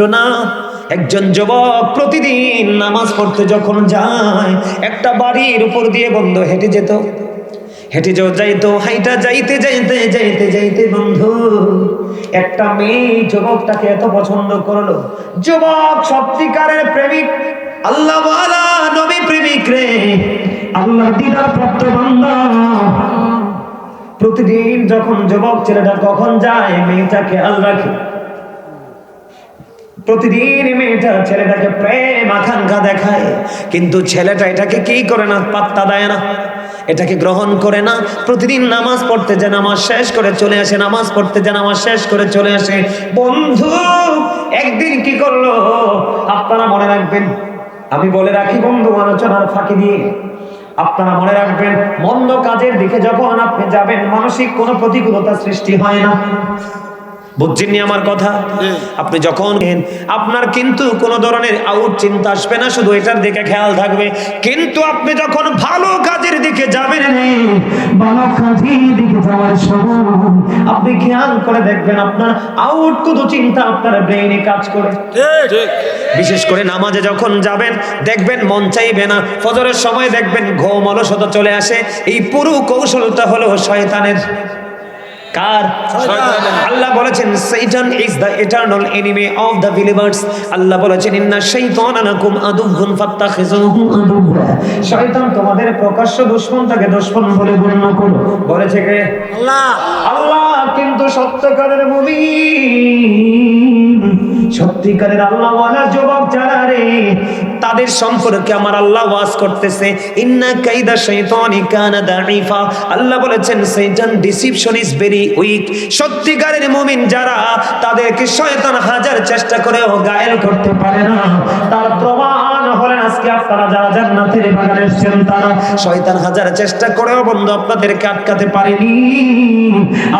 না, একজন যুবক প্রতিদিন নামাজ পড়তে যখন যায়, একটা বাড়ির উপর দিয়ে বন্ধ হেঁটে যেত। হেঁটে যাও, যাইতো, হাইটা যাইতে যাইতে যাইতে যাইতে, বন্ধু, একটা মেয়ে যুবকটাকে এত পছন্দ করল। যুবক সত্যিকারের প্রেমিক আল্লাহ নবী প্রেমিক রে। আল্লাহ দিদার প্রাপ্ত বান্দা। প্রতিদিন যখন যুবক ছেলেটা কখন যায় মেয়েটা খেয়াল রাখে। প্রতিদিন মেয়েটা ছেলেটাকে প্রেম আকাঙ্ক্ষা দেখায়, কিন্তু ছেলেটা এটাকে কি করে না, পাত্তা দেয় না? এটাকে গ্রহণ করে না। প্রতিদিন নামাজ পড়তে যে নামাজ শেষ করে চলে আসে, নামাজ পড়তে যে নামাজ শেষ করে চলে আসে। বন্ধু, একদিন কি করল? আপনারা মনে রাখবেন, আমি বলে রাখি বন্ধু আলোচনার ফাঁকি দিয়ে, আপনারা মনে রাখবেন, মন্দ কাজের দিকে যখন আপনি যাবেন, মানসিক কোনো প্রতিকূলতা সৃষ্টি হয় না। বুঝছেননি আমার কথা? আপনি যখন আপনার কিন্তু কোনো ধরনের আউট চিন্তা আসবে না শুধু এটার দিকে খেয়াল থাকবে। কিন্তু আপনি যখন ভালো কাজের দিকে যাবেন ভালো কাজের দিকে যাওয়ার সময় আপনি খেয়াল করে দেখবেন আপনার আউট কোনো চিন্তা আপনার ব্রেইনে কাজ করে। বিশেষ করে নামাজে যখন যাবেন দেখবেন মন চাইবে না। ফজরের সময় দেখবেন ঘুম অলসতা চলে আসে। এই পুরো কৌশলটা হলো শয়তানের। কার? আল্লাহ বলেছেন Satan is the eternal enemy of the believers আল্লাহ বলেছেন ইন্না শাইতানা লাকুম আদুউন ফাত্তাখিযুহু আদুওয়া শয়তান তোমাদের প্রকাশ্য দুশমন তাকে দুশমন বলে গণ্য করো। বলেছে কে? আল্লাহ। আল্লাহ কিন্তু সত্যকারের মুমিন সত্যিকারের আল্লাহ যুবক যারা রে তাদের সম্পর্কে আমার আল্লাহ ওয়াজ করতেছে, ইন্না কাইদা শাইতানি কানা দাঈফা। আল্লাহ বলেছেন শয়তান ডিসিপশন ইজ ভেরি উইক। সত্যিকারের মুমিন যারা তাদেরকে শয়তান হাজার চেষ্টা করেও গায়েল করতে পারে না, তার প্রমাণ হলেন আজকে আপনারা যারা জান্নাতের বাগানে এসেছেন, তারা শয়তান হাজার চেষ্টা করেও বন্ধু আপনাদেরকে আটকাতে পারেনি।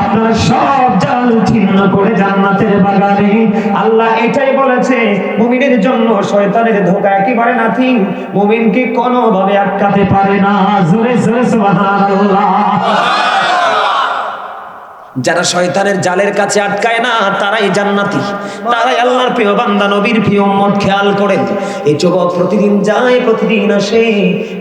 আপনারা সব জাল করে জান্নাতের বাগানে। আল্লাহ এটাই বলেছে, মুমিনের জন্য শয়তানের ধোকা একেবারে নাথিং। মুমিনকে কোনোভাবে আটকাতে পারে না। জোরে জোরে, সুবহানাল্লাহ। যারা শয়তানের জালের কাছে আটকায় না, তারাই জান্নাতি। তারাই আল্লাহর প্রিয় বান্দা, নবীর প্রিয় খেয়াল করেন। এই যুবক প্রতিদিন যায়, প্রতিদিন আসে।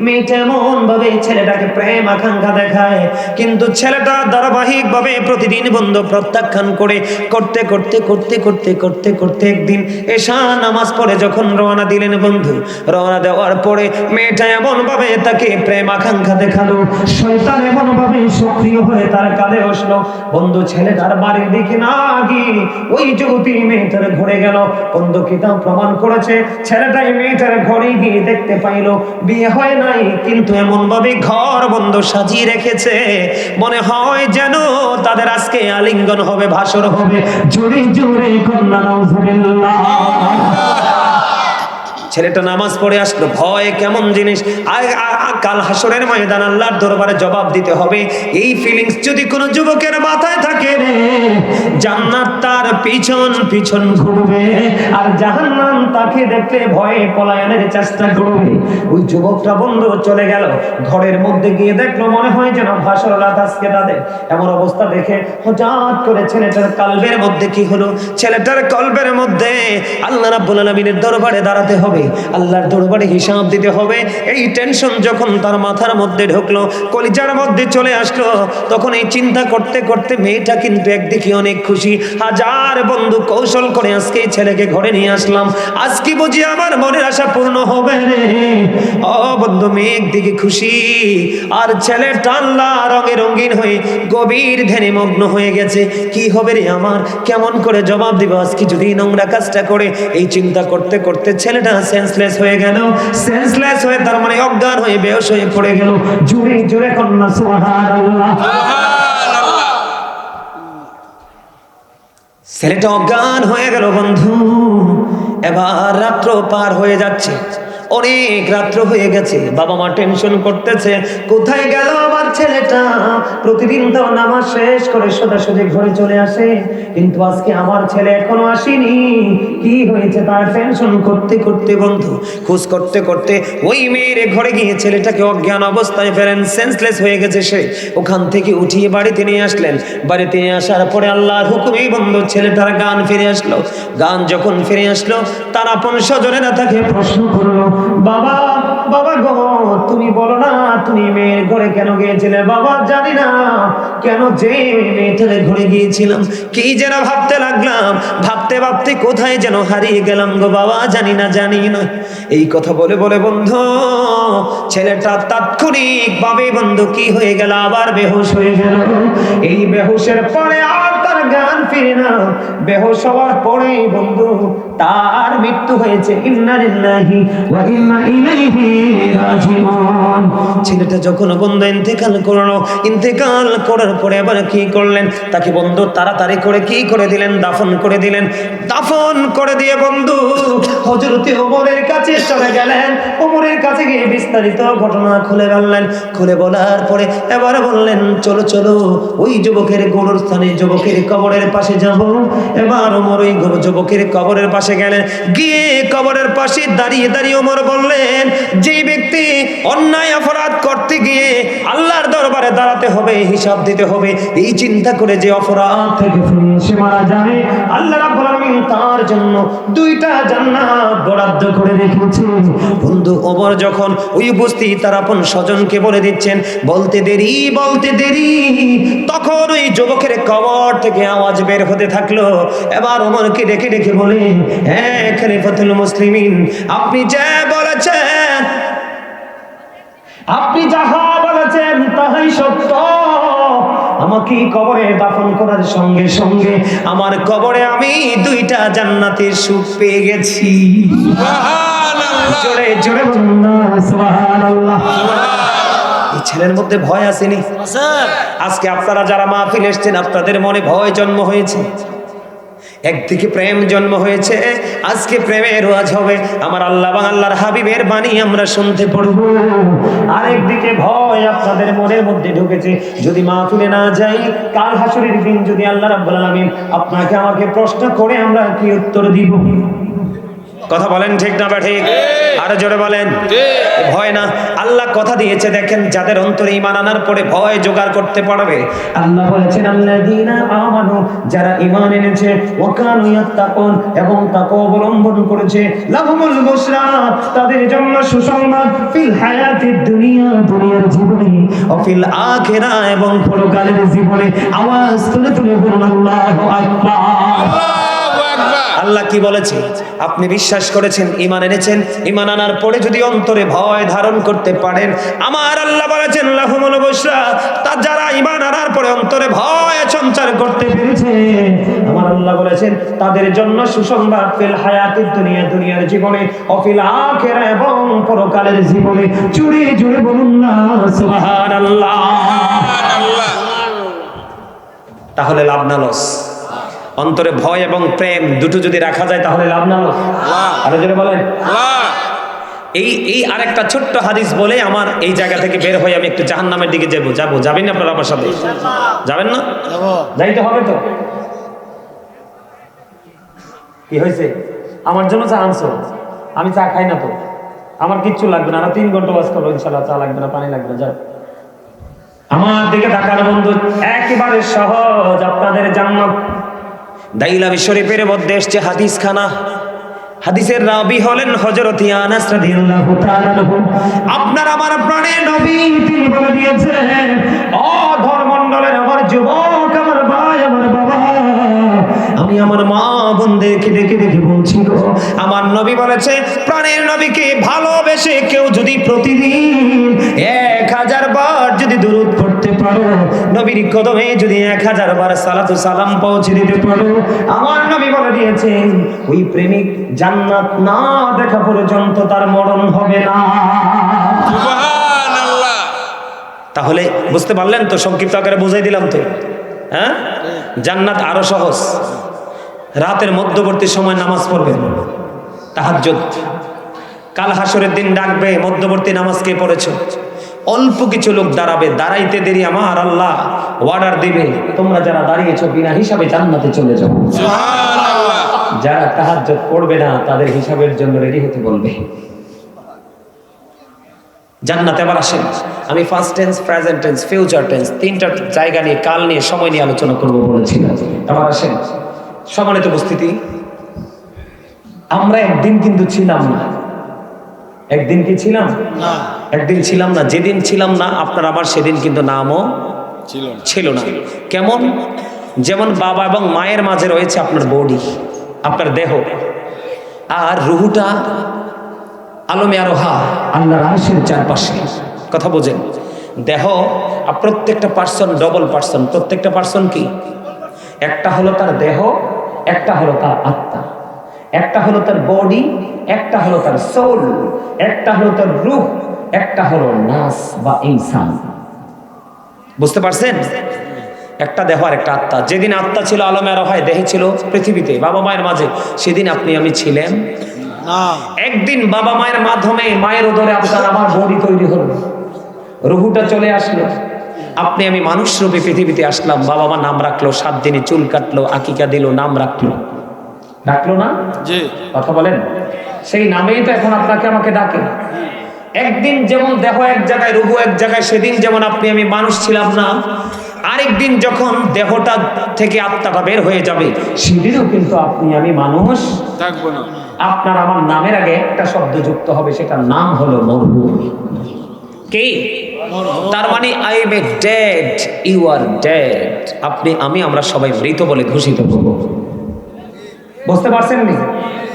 মেয়েটা এমন ভাবে ছেলেটাকে প্রেম আকাঙ্ক্ষা দেখায়, কিন্তু ছেলেটা ধারাবাহিক ভাবে প্রতিদিন বন্ধ প্রত্যাখ্যান করে করতে করতে করতে করতে করতে করতে একদিন এশা নামাজ পড়ে যখন রওনা দিলেন বন্ধু। রওনা দেওয়ার পরে মেয়েটা এমন ভাবে তাকে প্রেম আকাঙ্ক্ষা দেখাল। শয়তান এমন ভাবে সক্রিয় হয়ে তার কাঁধে বসল। বন্ধু ছেলেটার বাড়ির দিকে না গিয়ে ওই যুবতী মেয়েটার ঘরে গেল। বন্ধু কিতাব প্রমাণ করেছে, ছেলেটাই মেয়েটার ঘরে গিয়ে দেখতে পাইলো, বিয়ে হয় নাই, কিন্তু এমন ভাবে ঘর বন্ধ সাজিয়ে রেখেছে। মনে হয় যেন তাদের আজকে আলিঙ্গন হবে, ভাসর হবে। জোরে জোরে কন্যা, নাউজুবিল্লাহ। ছেলেটা নামাজ পড়ে আসলো, ভয় কেমন জিনিস? কাল হাসরের ময়দান আল্লাহর দরবারে জবাব দিতে হবে। এই ফিলিংস যদি কোনো যুবকের মাথায় থাকে, জান্নাত তার পিছন পিছন ঘুরবে, আর জাহান্নাম তাকে দেখতে ভয়ে পলায়নের চেষ্টা করবে। ওই যুবকটা বন্ধু চলে গেল, ঘরের মধ্যে গিয়ে দেখল, মনে হয় যেন ভাসর রাত আজকে তাদের। এমন অবস্থা দেখে হঠাৎ করে ছেলেটার কালবের মধ্যে কি হলো? ছেলেটার কলবের মধ্যে আল্লাহ রাব্বুল আলামিনের দরবারে দাঁড়াতে হবে। আল্লাহর দরবারে হিসাব দিতে হবে। এই টেনশন যখন তার মাথার মধ্যে ঢুকলো, কলিজার মধ্যে চলে আসলো, তখন এই চিন্তা করতে করতে মেয়েটা কিন্তু একদিকে অনেক খুশি। হাজার বন্ধু কৌশল করে আজকে এই ছেলেকে ঘরে নিয়ে আসলাম। আজকে বুঝি আমার মনের আশা পূর্ণ হবে ও বন্ধু, মেয়ে একদিকে খুশি। আর ছেলে টাল্লা রঙে রঙিন হয়ে গভীর ধ্যানে মগ্ন হয়ে গেছে। কি হবে রে আমার? কেমন করে জবাব দিব? আজকে যদি নোংরা কাজটা করে, এই চিন্তা করতে করতে ছেলেটা সেন্সলেস হয়ে গেল সেন্সলেস হয়ে তার মানে অজ্ঞান হয়ে বেহস হয়ে পড়ে গেল। জুড়ে জুড়ে কন্যা ছেলেটা অজ্ঞান হয়ে গেল বন্ধু, এবার রাত্র পার হয়ে যাচ্ছে। অনেক রাত্র হয়ে গেছে। বাবা মা টেনশন করতেছে, কোথায় গেল আমার ছেলেটা? প্রতিদিন তো নামাজ শেষ করে সোজাসুজি ঘরে চলে আসে, কিন্তু আজকে আমার ছেলে এখনও আসেনি। কি হয়েছে তার টেনশন করতে করতে বন্ধু? খোঁজ করতে করতে ওই মেয়ের ঘরে গিয়ে ছেলেটাকে অজ্ঞান অবস্থায় ফেলেন সেন্সলেস হয়ে গেছে সে। ওখান থেকে উঠিয়ে বাড়িতে নিয়ে আসলেন। বাড়িতে নিয়ে আসার পরে আল্লাহর হুকুমেই বন্ধু ছেলেটার গান ফিরে আসলো। গান যখন ফিরে আসলো, তার আপন স্বজনেরা তাকে প্রশ্ন করল বাবা বাবা গো, তুমি বলো না, তুমি মেয়ের ঘরে কেন গিয়েছিলে? বাবা, জানি না। কেন যে মেয়েটার ঘরে গিয়েছিলাম? কি যেন ভাবতে লাগলাম, ভাবতে ভাবতে কোথায় যেন হারিয়ে গেলাম গো বাবা, জানি না জানি না। এই কথা বলে বলে বন্ধু, ছেলেটা তাৎক্ষণিক ভাবে বন্ধু, কি হয়ে গেল? আবার বেহুশ হয়ে গেল। এই বেহুশের পরে আর জ্ঞান ফিরে না। বেহুশ হওয়ার পরে বন্ধু, তার মৃত্যু হয়েছে। ছেলেটা যখন বন্ধু ইন্তেকাল করল, ইন্তেকাল করার পরে আবার কি করলেন? তাকে বন্ধু তাড়াতাড়ি করে কি করে দিলেন? দাফন করে দিলেন। দাফন করে দিয়ে বন্ধু হজরতে ওমরের কাছে চলে গেলেন। ওমরের কাছে গিয়ে বিস্তারিত ঘটনা খুলে বললেন। খুলে বলার পরে এবার বললেন, চলো চলো, ওই যুবকের গরুর স্থানে, যুবকের কবরের পাশে যাব। এবার ওমর ওই যুবকের কবরের পাশে গেলেন। গিয়ে কবরের পাশে দাঁড়িয়ে দাঁড়িয়ে ওমর বললেন যে ব্যক্তি অন্যায় অপরাধ করতে গিয়ে আল্লাহর দরবারে দাঁড়াতে হবে, হিসাব দিতে হবে, এই চিন্তা করে যে অপরাধ থেকে এসে মারা যায় আল্লাহ রাব্বুল আলামিন তার জন্য দুইটা জান্নাত বরাদ্দ করে রেখেছে। বন্ধু, ওমর যখন ওই উপস্থিত তার আপন স্বজনকে বলে দিচ্ছেন, বলতে দেরি বলতে দেরি। তখন ওই যুবকের কবর থেকে আওয়াজ বের হতে থাকল। এবার ওমরকে ডেকে ডেকে বলে হ্যাঁ খলিফাতুল মুসলিমিন, আপনি যা বলেছেন, আপনি যাহা বলেছেন তাহাই সত্য। আমাকে কবরে দাফন করার সঙ্গে সঙ্গে আমার কবরে আমি দুইটা জান্নাতের সুখ পেয়ে গেছি। জোরে জোরে। এই ছেলের মধ্যে ভয় আসেনি? আজকে আপনারা যারা মাহফিল এসছেন আপনাদের মনে ভয় জন্ম হয়েছে? একদিকে প্রেম জন্ম হয়েছে, আজকে প্রেমের ওয়াজ হবে, আমার আল্লাহ আল্লাহর হাবিবের বাণী আমরা শুনতে পড়ব। আরেকদিকে ভয় আপনাদের মনের মধ্যে ঢুকেছে, যদি মা তুলে না যাই, কাল হাসুরের দিন যদি আল্লাহ রাব্বুল আলামিন আপনাকে আমাকে প্রশ্ন করে আমরা কি উত্তর দিব? কথা বলেন ঠিক না বা ঠিক? আরও জোরে বলেন। ভয় না। আল্লাহ কথা দিয়েছে দেখেন যাদের অন্তরে ঈমান আনার পরে ভয় জোগাড় করতে পারবে। আল্লাহ বলেছেন আল্লাযীনা আমানু যারা ঈমান এনেছে ওয়া কানু ইয়াত্তাকুন এবং তাকওয়া অবলম্বন করেছে লাহুমুল বুশরা তাদের জন্য সুসংবাদ ফিল হায়াতিদ দুনিয়া দুনিয়ার জীবনে ও ফিল আখিরা এবং পরকালের জীবনে আওয়াজ তুলে তুলে বলুন আল্লাহু আকবার। আল্লাহ কি বলেছে? আপনি বিশ্বাস করেছেন ইমান এনেছেন ইমান আনার পরে যদি অন্তরে ভয় ধারণ করতে পারেন আমার আল্লাহ বলেছেন লাহুমুল যারা ইমান আনার পরে অন্তরে ভয় সঞ্চার করতে পেরেছে আমার আল্লাহ বলেছেন তাদের জন্য সুসংবাদ ফিল হায়াতির দুনিয়া দুনিয়ার জীবনে অফিল আখেরা এবং পরকালের জীবনে। জুড়ে জুড়ে বলুন না সুবহানাল্লাহ। তাহলে লাভ না লস। অন্তরে ভয় এবং প্রেম দুটো যদি রাখা যায় তাহলে লাভ না। আরও বলেন। এই এই আরেকটা ছোট্ট হাদিস বলে আমার এই জায়গা থেকে বের হয়ে আমি একটু জাহান্নামের দিকে যাব। যাব। যাবেন না আপনারা আমার সাথে? যাবেন না? যাইতে হবে তো। কি হয়েছে? আমার জন্য চা আনছো? আমি চা খাই না তো। আমার কিচ্ছু লাগবে না। তিন ঘণ্টা বাস করব ইনশাল্লাহ। চা লাগবে না পানি লাগবে না। যাও। আমার দিকে তাকানো বন্ধু। একেবারে সহজ আপনাদের জান্নাত। দাইলামি শরীফের মধ্যে এসছে হাদিস খানা হাদিসের রাবি হলেন হযরত আনাস রাদিয়াল্লাহু তাআলা আপনার আমার প্রাণের নবী তিনি বলে দিয়েছেন ও ধর্মণ্ডলের আমার যুবক, আমার ভাই, আমার বাবা, আমি আমার মা বোনদেরকে দেখে দেখে বলছি গো। আমার নবী বলেছে, প্রাণের নবীকে ভালোবেসে কেউ যদি প্রতিদিন এক হাজার বার যদি দূরত পড়তে পারো নবীর কদমে যদি এক হাজার বার সালাতু সালাম পৌঁছে দিতে পারো আমার নবী বলে দিয়েছেন ওই প্রেমিক জান্নাত না দেখা পর্যন্ত তার মরণ হবে না। তাহলে বুঝতে পারলেন তো সংক্ষিপ্ত আকারে বুঝাই দিলাম তো। হ্যাঁ? জান্নাত আরও সহজ। রাতের মধ্যবর্তী সময় নামাজ পড়বেন। তাহাজ্জুদ। কাল হাসরের দিন ডাকবে মধ্যবর্তী নামাজ কে পড়েছ? অল্প কিছু লোক দাঁড়াবে দাঁড়াইতে দেরি আমার আল্লাহ অর্ডার দিবে। তোমরা যারা দাঁড়িয়েছো বিনা হিসাবে জান্নাতে চলে যাও। যারা তাহাজ্জুদ পড়বে না তাদের হিসাবের জন্য রেডি হতে বলবে। জান্নাতে আবার আসেন। আমি first tense present tense future tense তিনটা জায়গা নিয়ে কাল নিয়ে সময় নিয়ে আলোচনা করব বলেছিলাম আবার আসেন। সম্মানিত উপস্থিতি আমরা একদিন কিন্তু ছিলাম না। একদিন কি ছিলাম? একদিন ছিলাম না যেদিন ছিলাম না আপনার আমার সেদিন কিন্তু নামও ছিল না। ছিল না। কেমন? যেমন বাবা এবং মায়ের মাঝে রয়েছে আপনার বডি আপনার দেহ। আর রুহুটা আলমে আরোহা আল্লাহর আরশের চারপাশে। কথা বোঝেন। দেহ প্রত্যেকটা পার্সন ডবল পার্সন প্রত্যেকটা পার্সন কি? একটা হলো তার দেহ একটা হলো তার আত্মা। একটা হলো তার বডি একটা হলো তার সোল একটা হলো তার রূহ একটা হলো নাস বা ইনসান। বুঝতে পারছেন? একটা দেহ আর একটা আত্মা। যেদিন আত্মা ছিল আলমে আরোহায় দেহে ছিল পৃথিবীতে বাবা মায়ের মাঝে সেদিন আপনি আমি ছিলেন। একদিন বাবা মায়ের মাধ্যমে মায়ের ওদরে আপনার আমার বডি তৈরি হলো। রুহুটা চলে আসলো। আপনি আমি মানুষ রূপে পৃথিবীতে আসলাম। বাবা মা নাম রাখল সাত দিনে চুল কাটলো আকিকা দিল নাম রাখল। ডাকলো না? কথা বলেন। সেই নামেই তো এখন আপনাকে আমাকে ডাকে। একদিন যেমন দেহ এক জায়গায় রুহু এক জায়গায় সেদিন যেমন আপনি আমি মানুষ ছিলাম না আরেকদিন যখন দেহটা থেকে আত্মাটা বের হয়ে যাবে সেদিনও কিন্তু আপনি আমি মানুষ। থাকব না। আপনার আমার নামের আগে একটা শব্দ যুক্ত হবে সেটার নাম হলো মরহু। কে? তার মানে I am a dead you are dead আপনি আমি আমরা সবাই মৃত বলে ঘোষিত করব। বুঝতে পারছেন নি?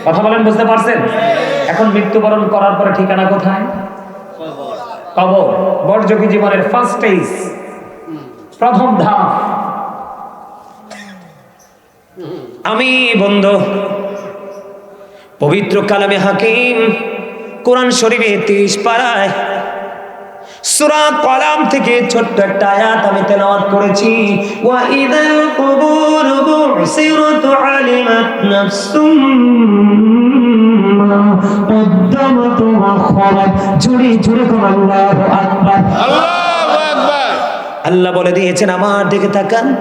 কথা বলেন বুঝতে পারছেন? এখন মৃত্যুবরণ করার পরে ঠিকানা কোথায়? কবর বর্জকি জীবনের ফার্স্ট স্টেজ প্রথম ধাপ। আমি বন্ধু, পবিত্র কালামে হাকিম, কোরআন শরীফে তিরিশ পাড়ায় সুরা কলাম থেকে ছোট্ট একটা আয়াত আমি তেলাওয়াত করেছি। ওয়া ইদাল কুবুর বুসিরাত আলিমাত নাফসুম। মা খারাত কোন আল্লাহু আকবার। আল্লাহু আকবার। আল্লাহ বলে দিয়েছেন আমার দিকে তাকান।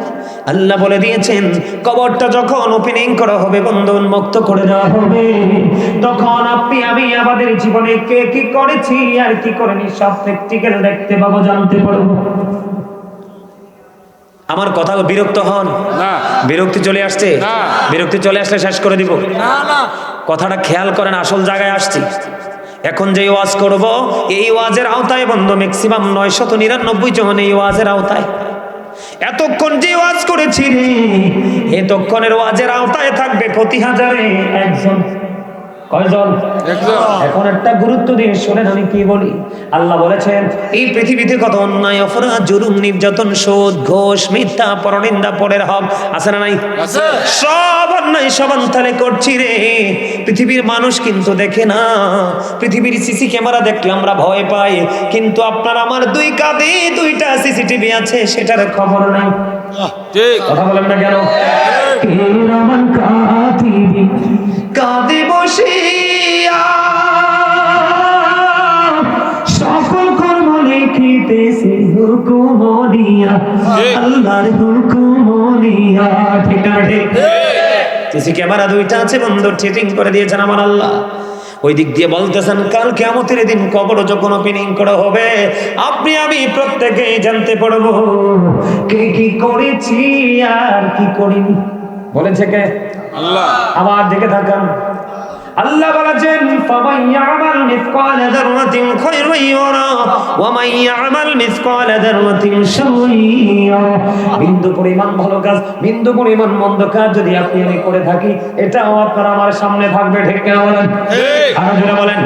আল্লাহ বলে দিয়েছেন কবরটা যখন ওপেনিং করা হবে বন্ধু উন্মুক্ত করে দেওয়া হবে তখন আপনি আমি আমাদের জীবনে কে কি করেছি আর কি করেনি সব প্র্যাকটিক্যাল দেখতে পাবো জানতে পারব। আমার কথা বিরক্ত হন। না। বিরক্তি চলে আসছে? না। বিরক্তি চলে আসলে শেষ করে দিব। না না। কথাটা খেয়াল করেন, আসল জায়গায় আসছি। এখন যে ওয়াজ করব, এই ওয়াজের আওতায় বন্ধ ম্যাক্সিমাম নয় শত নিরানব্বই জন এই ওয়াজের আওতায়। এতক্ষণ যে ওয়াজ করেছি এতক্ষণের ওয়াজের আওতায় থাকবে প্রতি হাজারে একজন। কয়জন? এখন একটা গুরুত্ব দিয়ে শোনেন আমি কি বলি। আল্লাহ বলেছেন এই পৃথিবীতে কত অন্যায় অপরাধ জুলুম নির্যাতন শোধ ঘোষ মিথ্যা পরনিন্দা পরের হক আছে না নাই? সব অন্যায় সবান্তালে করছি রে। পৃথিবীর মানুষ কিন্তু দেখে না। পৃথিবীর সিসি ক্যামেরা দেখলে আমরা ভয় পাই। কিন্তু আপনার আমার দুই কাঁধে দুইটা সিসিটিভি আছে সেটার খবর নাই। কথা বলেন না কেন? কাতিবি কাঁদে বসিয়া। সকল কর্ম লিখিতেছে হুকুম দিয়া ঠিক। আল্লাহর হুকুম দিয়া ঠিক না ঠিক? সিসি ক্যামেরা দুইটা আছে বন্ধু ঠিটিং করে দিয়েছেন আমার আল্লাহ। ওই দিক দিয়ে বলতেছেন কাল কেমতের দিন কবর যখন ওপেনিং করা হবে আপনি আমি প্রত্যেকেই জানতে পারব। কে কি করেছি আর কি করিনি? বলেছে কে আল্লাহ। আমার দিকে থাকান। আল্লাহ বলেছেন ফামান ইয়ামাল মিসকালা যাররাতিন খায়রান ইয়ারা ওয়া মান ইয়ামাল মিসকালা যাররাতিন শাররান ইয়ারা। বিন্দু পরিমাণ ভালো কাজ বিন্দু পরিমাণ মন্দ কাজ যদি আপনি আমি করে থাকি এটাও আপনার আমার সামনে থাকবে ঠিক কিনা বলেন? ঠিক। আরও জোরে বলেন।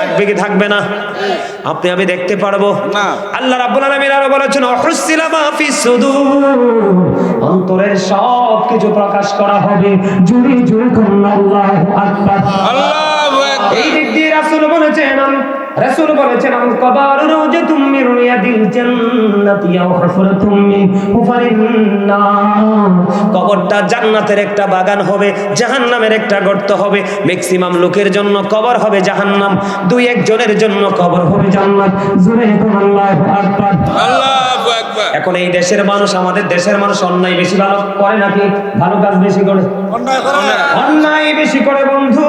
থাকবে কি থাকবে না? আপনি আমি দেখতে পারব। না। আল্লাহ রাব্বুল আলামিন আরও বলেছেন অহুসিলা মা ফি সুদূর। অন্তরের সব কিছু প্রকাশ করা হবে। জুড়ে জুড়ে আল্লাহ আল্লাহ আকবার। এই দিক দিয়ে রাসূল বলেছেন রাসূল বলেছেন আল কবর রওজাতুম মিন রিয়াদিল জান্নাতি আও হুফরাতুম মিন হুফারিন নার। কবরটা জান্নাতের একটা বাগান হবে জাহান্নামের একটা গর্ত হবে। ম্যাক্সিমাম লোকের জন্য কবর হবে জাহান্নাম দুই একজনের জন্য কবর হবে জান্নাত। জোরে কোন আল্লাহু আকবার। আল্লাহু আকবার। এখন এই দেশের মানুষ আমাদের দেশের মানুষ অন্যায় বেশি ভালো করে নাকি? ভালো কাজ বেশি করে। অন্যায় বেশি করে বন্ধু।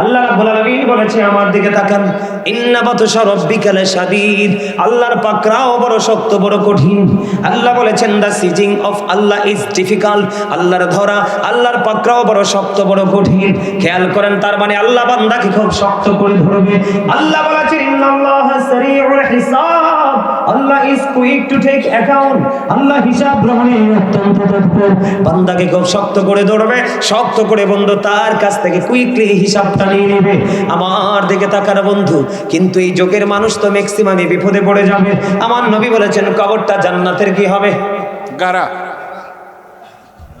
আল্লাহ আমার দিকে আল্লাহর শক্ত, বড় কঠিন। আল্লাহ বলেছেন seizing of Allah is difficult ধরা, আল্লাহর শক্ত, বড় কঠিন। খেয়াল করেন, তার মানে আল্লাহ বান্দাকে খুব শক্ত করে ধরবে। আল্লাহ বলেছেন, ইন্নাল্লাহা সারিউল হিসাব। Allah is quick to take account আল্লাহ হিসাব গ্রহণে অত্যন্ত তৎপর। বান্দাকে খুব শক্ত করে ধরবে, শক্ত করে বন্ধু তার কাছ থেকে কুইকলি হিসাবটা নিয়ে নেবে। আমার দিকে তাকার বন্ধু, কিন্তু এই যুগের মানুষ তো ম্যাক্সিমামই বিপদে পড়ে যাবে। আমার নবী বলেছেন, কবরটা জান্নাতের কি হবে? গারা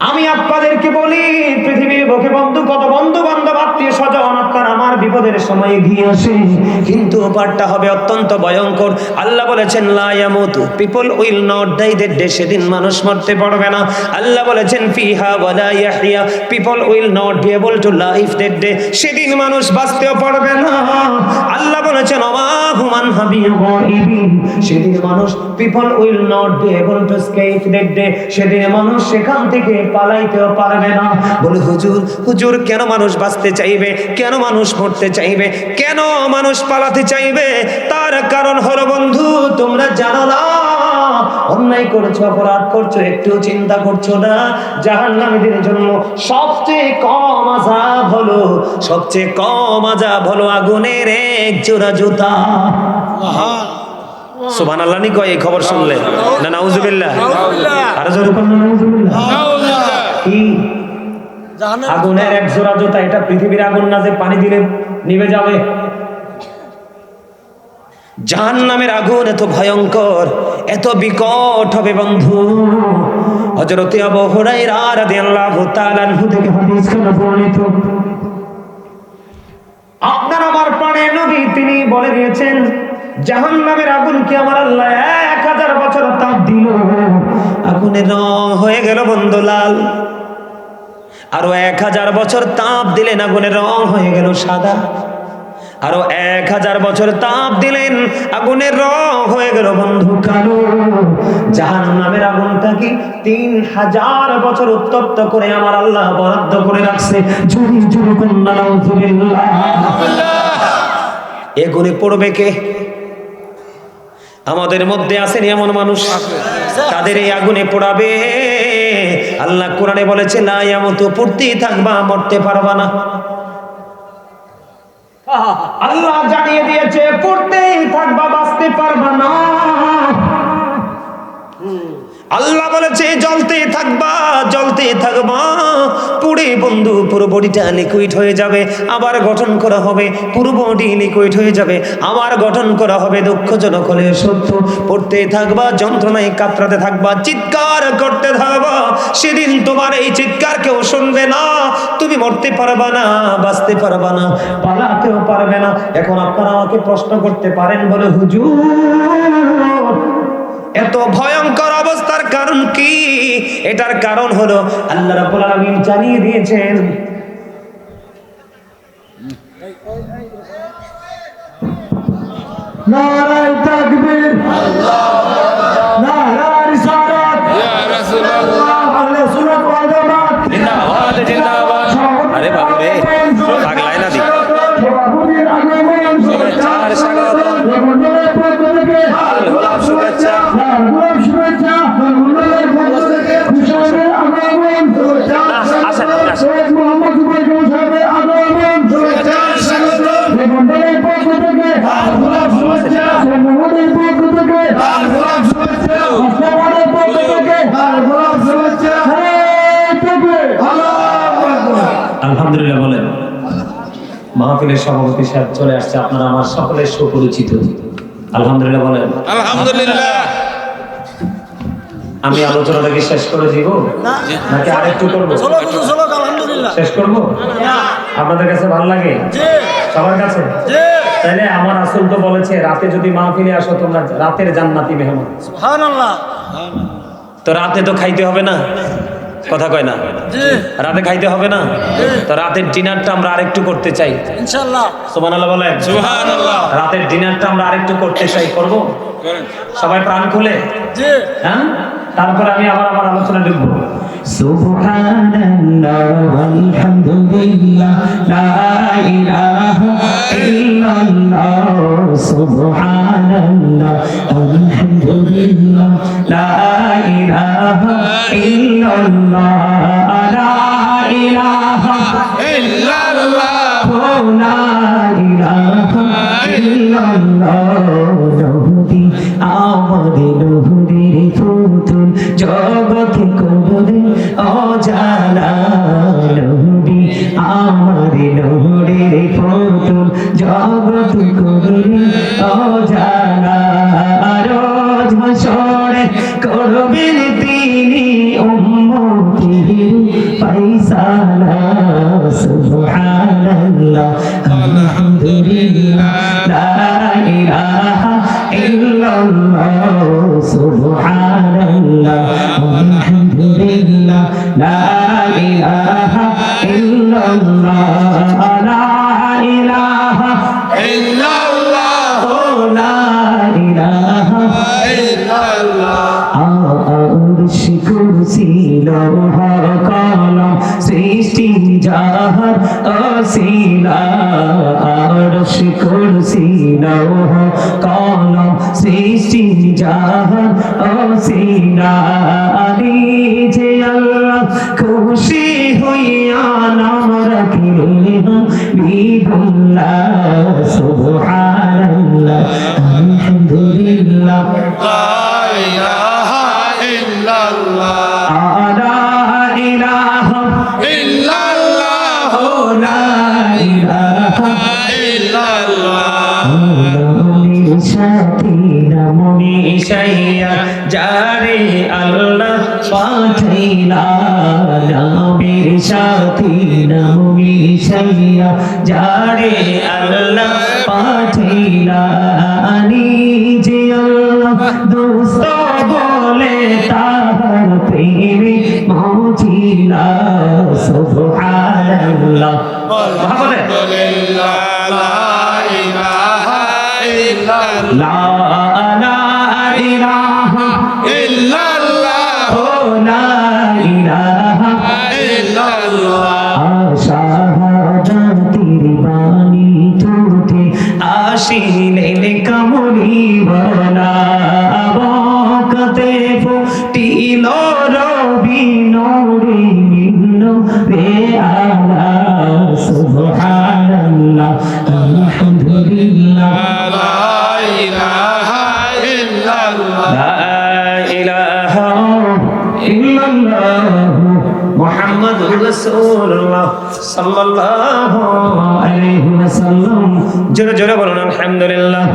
আমি আপনাদেরকে বলি, পৃথিবীর বুকে বন্ধু, কত বন্ধু বান্ধব আত্মীয় স্বজন, আপনার আমার বিপদের সময় এগিয়ে আসে। কিন্তু পারটা হবে অত্যন্ত ভয়ঙ্কর। আল্লাহ বলেছেন, লা ইয়ামুতু, people will not die that day, সেদিন মানুষ মরতে পারবে না। আল্লাহ বলেছেন, ফিহা ওয়ালা ইয়াহইয়া, people will not be able to life that day, সেদিন মানুষ বাঁচতেও পারবে না। আল্লাহ বলেছেন অমা হুমান হাবি গাইবিন সেদিন মানুষ people will not be able to escape that day, সেদিন মানুষ সেখান থেকে পালাইতেও পারবে না। বলে হুজুর হুজুর কেন মানুষ বাঁচতে চাইবে? কেন মানুষ মরতে চাইবে? কেন মানুষ পালাতে চাইবে? তার কারণ হলো বন্ধু তোমরা জানো না। অন্যায় করছ অপরাধ করছ একটু চিন্তা করছ না। জাহান্নামীদের জন্য সবচেয়ে কম আজাব হলো সবচেয়ে কম আজাব হলো আগুনের এক জোড়া জুতা। সুবহান আল্লাহ নি কয় এই খবর শুনলে? না নাউজুবিল্লাহ। আর জোরে নাউজুবিল্লাহ। কি? আগুনের এক জোড়া জুতা এটা পৃথিবীর আগুন না যে পানি দিলে নিভে যাবে। জাহান নামের আগুন এত ভয়ঙ্কর এত বিকট হবে বন্ধু। হযরতে আবু হুরায়রা রাদিয়াল্লাহু তাআলা আনহু থেকে হাদিস খানা বর্ণিত। আপনার আমার প্রাণের নবী তিনি বলে দিয়েছেন জাহান নামের আগুন কি আমার আল্লাহ এক হাজার বছর তাপ দিল? আগুনের রং হয়ে গেল বন্ধু লাল। আরও এক হাজার বছর তাপ দিলেন আগুনের রং হয়ে গেল সাদা? আরও এক হাজার বছর তাপ দিলেন, আগুনের রং হয়ে গেল বন্ধু কালো। জাহান নামের আগুনটা কি তিন হাজার বছর উত্তপ্ত করে আমার আল্লাহ বরাদ্দ করে রাখছে? জুড়ি কন্যা এগুলি পড়বে কে? আমাদের মধ্যে আছেন এমন মানুষ, তাদের এই আগুনে পোড়াবে। আল্লাহ কোরআনে বলেছে না এমন তো পড়তেই থাকবা, মরতে পারবা না। আল্লাহ জানিয়ে দিয়েছে, পড়তেই থাকবা, বাঁচতে পারবা না। আল্লাহ বলেছে জ্বলতে থাকবা জ্বলতে থাকবা। পুরে বন্ধু, পুরো বডিটা লিকুইড হয়ে যাবে, আবার গঠন করা হবে, পুরো বডি লিকুইড হয়ে যাবে, আবার গঠন করা হবে দুঃখজনক হলে সত্য। পড়তে থাকবা, যন্ত্রণায় কাতরাতে থাকবা, চিৎকার করতে থাকবা। সেদিন তোমার এই চিৎকার কেউ শুনবে না। তুমি মরতে পারবা না, বাঁচতে পারবা না, পালাতেও পারবে না। এখন আপনারা আমাকে প্রশ্ন করতে পারেন বলে, হুজুর, এত ভয়ঙ্কর কারণ কি? এটার কারণ হলো আল্লাহ রাব্বুল আলামিন জানিয়ে দিয়েছেন নারায়ণ তাকবীর। নারায় আলহামদুলিল্লাহ বলেন। মাহফিলের সভাপতি সাহেব চলে আসছে আপনারা আমার সকলের সুপরিচিত। আলহামদুলিল্লাহ বলেন। আলহামদুলিল্লাহ। আমি আলোচনাটাকে শেষ করে দিব? নাকি আরেকটু করব? শেষ করব? আপনাদের কাছে ভালো লাগে? সবার কাছে? তাহলে আমার আসল তো বলেছে রাতে যদি মাহফিলে আসো তোমরা রাতের জান্নাতি মেহমান। তো রাতে তো খাইতে হবে না? কথা কয় না? রাতে খাইতে হবে না? তো রাতের ডিনারটা আমরা আরেকটু করতে চাই। ইনশাআল্লাহ। সুবহানাল্লাহ বলেন। সুবহানাল্লাহ। রাতের ডিনারটা আমরা আরেকটু করতে চাই করব? সবাই প্রাণ খুলে? জি। হ্যাঁ? তারপর আমি আবার আমার আলোচনা ঢুকবো। সুবহানাল্লাহ আলহামদুলিল্লাহ লা ইলাহা ইল্লাল্লাহ সুবহানাল্লাহ আলহামদুলিল্লাহ লা ইলাহা ইল্লাল্লাহ লা ইলাহা ইল্লাল্লাহ লা ইলাহা ইল্লাল্লাহ নবী আমাদের নবীর পুতুল জগতে আমাদের নবীর পুতুল জগতে করবে কুরসি লৌহ কলম সৃষ্টি যাহার অসিলা আলী যে আল্লাহ খুশি হইয়া নাম রাখিলেন বিদুল্লাহ মনির সাথী মনি সাইয়া যারে আল্লাহ পাঠাইলা নবীর সাথী মনি সাইয়া যারে আল্লাহ পাঠাইলা নিজে আল্লাহ দোস্ত বলে তাহার প্রেমে মজিলা সুবহানাল্লাহ বলে লা ইলাহা জোরে জোরে বলুন, আলহামদুলিল্লাহ।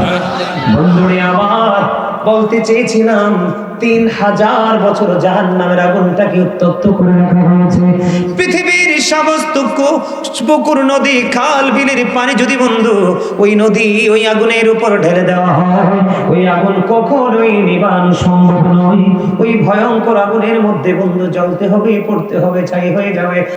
বন্ধুরে, আবার বলতে চেয়েছিলাম, তিন হাজার বছর জাহান নামের আগুনটাকে উত্তপ্ত করে রাখা হয়েছে। পৃথিবীর সমস্ত পুকুর, নদী, খাল, বিলের পানি যদি বন্ধু, ওই নদী ওই আগুনের উপর ঢেলে দেওয়া হয়। ওই আগুন কখনোই নিবান সম্ভব নয়। ওই ভয়ঙ্কর আগুনের মধ্যে বন্ধু, জ্বলতে হবে, পড়তে হবে চাই হয়ে যাবে।